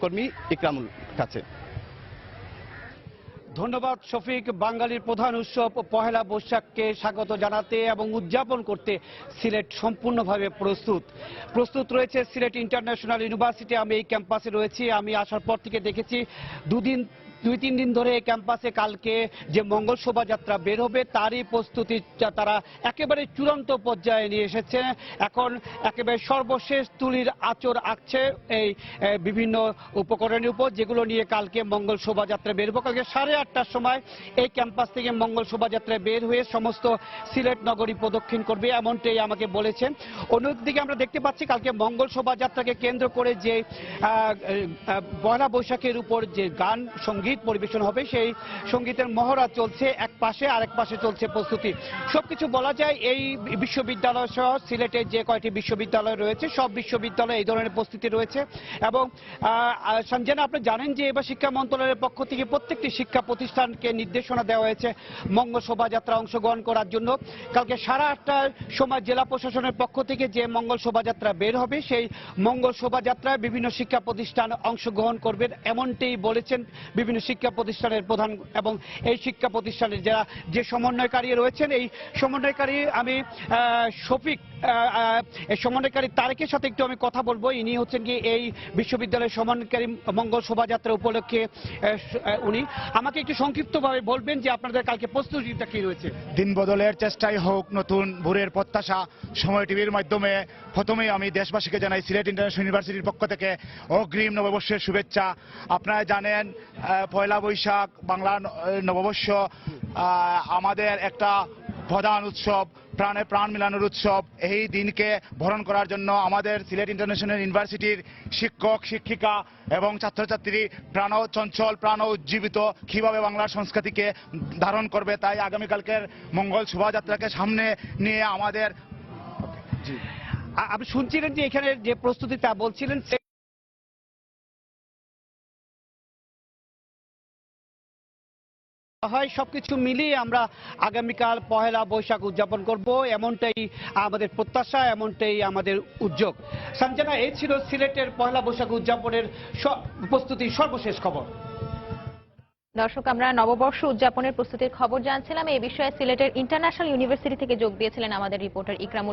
কর্মী ইকরামুল কাছে। ধন্যবাদ, শফিক। বাঙালির প্রধান উৎসব পহেলা বৈশাখকে স্বাগত জানাতে এবং উদযাপন করতে সিলেট সম্পূর্ণভাবে প্রস্তুত। প্রস্তুত রয়েছে সিলেট ইন্টারন্যাশনাল ইউনিভার্সিটি। আমি এই ক্যাম্পাসে রয়েছি। আমি আসার পর থেকে দেখেছি দুদিন দুই তিন দিন ধরে ক্যাম্পাসে কালকে যে মঙ্গল শোভাযাত্রা বের হবে, তারই প্রস্তুতি তারা একেবারে চূড়ান্ত পর্যায়ে নিয়ে এসেছে। এখন একেবারে সর্বশেষ তুলির আচর আঁকছে এই বিভিন্ন উপকরণের উপর, যেগুলো নিয়ে কালকে মঙ্গল শোভাযাত্রা বের হবে। কালকে সাড়ে আটটার সময় এই ক্যাম্পাস থেকে মঙ্গল শোভাযাত্রা বের হয়ে সমস্ত সিলেট নগরী প্রদক্ষিণ করবে, এমনটাই আমাকে বলেছেন। অন্যদিকে আমরা দেখতে পাচ্ছি কালকে মঙ্গল শোভাযাত্রাকে কেন্দ্র করে যে পয়লা বৈশাখের উপর যে গান সংগীত পরিবেশন হবে, সেই সঙ্গীতের মহড়া চলছে এক পাশে, আরেক পাশে চলছে প্রস্তুতি। সবকিছু বলা যায় এই বিশ্ববিদ্যালয় সহ সিলেটের যে কয়টি বিশ্ববিদ্যালয় রয়েছে, সব বিশ্ববিদ্যালয়ে এই ধরনের প্রস্তুতি রয়েছে। এবং সঞ্জনা, আপনি জানেন যে এবার শিক্ষা মন্ত্রণালয়ের পক্ষ থেকে প্রত্যেকটি শিক্ষা প্রতিষ্ঠানকে নির্দেশনা দেওয়া হয়েছে মঙ্গল শোভাযাত্রা অংশগ্রহণ করার জন্য। কালকে সাড়ে আটটার সময় জেলা প্রশাসনের পক্ষ থেকে যে মঙ্গল শোভাযাত্রা বের হবে, সেই মঙ্গল শোভাযাত্রায় বিভিন্ন শিক্ষা প্রতিষ্ঠান অংশগ্রহণ করবেন, এমনটাই বলেছেন বিভিন্ন শিক্ষা প্রতিষ্ঠানের প্রধান এবং এই শিক্ষা প্রতিষ্ঠানের যারা যে সমন্বয়কারী রয়েছেন, এই সমন্বয়কারী আমি শফিক সমন্বয়কারী তারেকের সাথে একটু আমি কথা বলব। ইনি হচ্ছেন কি এই বিশ্ববিদ্যালয়ের সমন্বয়কারী মঙ্গল শোভাযাত্রা উপলক্ষে উনি। আমাকে একটু সংক্ষিপ্তভাবে বলবেন যে আপনাদের কালকে প্রস্তুতিটা কি রয়েছে? দিন বদলের চেষ্টাই হোক নতুন ভোরের প্রত্যাশা। সময় টিভির মাধ্যমে প্রথমেই আমি দেশবাসীকে জানাই, সিলেট ইন্টারন্যাশনাল ইউনিভার্সিটির পক্ষ থেকে অগ্রিম নববর্ষের শুভেচ্ছা। আপনারা জানেন পয়লা বৈশাখ, বাংলা নববর্ষ আমাদের একটা প্রধান উৎসব, প্রাণে প্রাণ মিলানোর উৎসব। এই দিনকে ভরণ করার জন্য আমাদের সিলেট ইন্টারন্যাশনাল ইউনিভার্সিটির শিক্ষক, শিক্ষিকা এবং ছাত্রছাত্রী প্রাণ চঞ্চল প্রাণ উজ্জীবিত কীভাবে বাংলার সংস্কৃতিকে ধারণ করবে তাই আগামীকালকের মঙ্গল শোভাযাত্রাকে সামনে নিয়ে আমাদের আপনি শুনছিলেন যে এখানে যে প্রস্তুতি তা বলছিলেন হয়, সবকিছু মিলিয়ে আমরা আগামীকাল পহেলা বৈশাখ উদযাপন করব। এমনটাই আমাদের প্রত্যাশা, এমনটাই আমাদের উদ্যোগ। সঞ্জনা এই ছিল সিলেটের পহেলা বৈশাখ উদযাপনের প্রস্তুতির সর্বশেষ খবর। দর্শক, আমরা নববর্ষ উদযাপনের প্রস্তুতির খবর জানছিলাম। এই বিষয়ে সিলেটের ইন্টারন্যাশনাল ইউনিভার্সিটি থেকে যোগ দিয়েছিলেন আমাদের রিপোর্টার ইকরামুল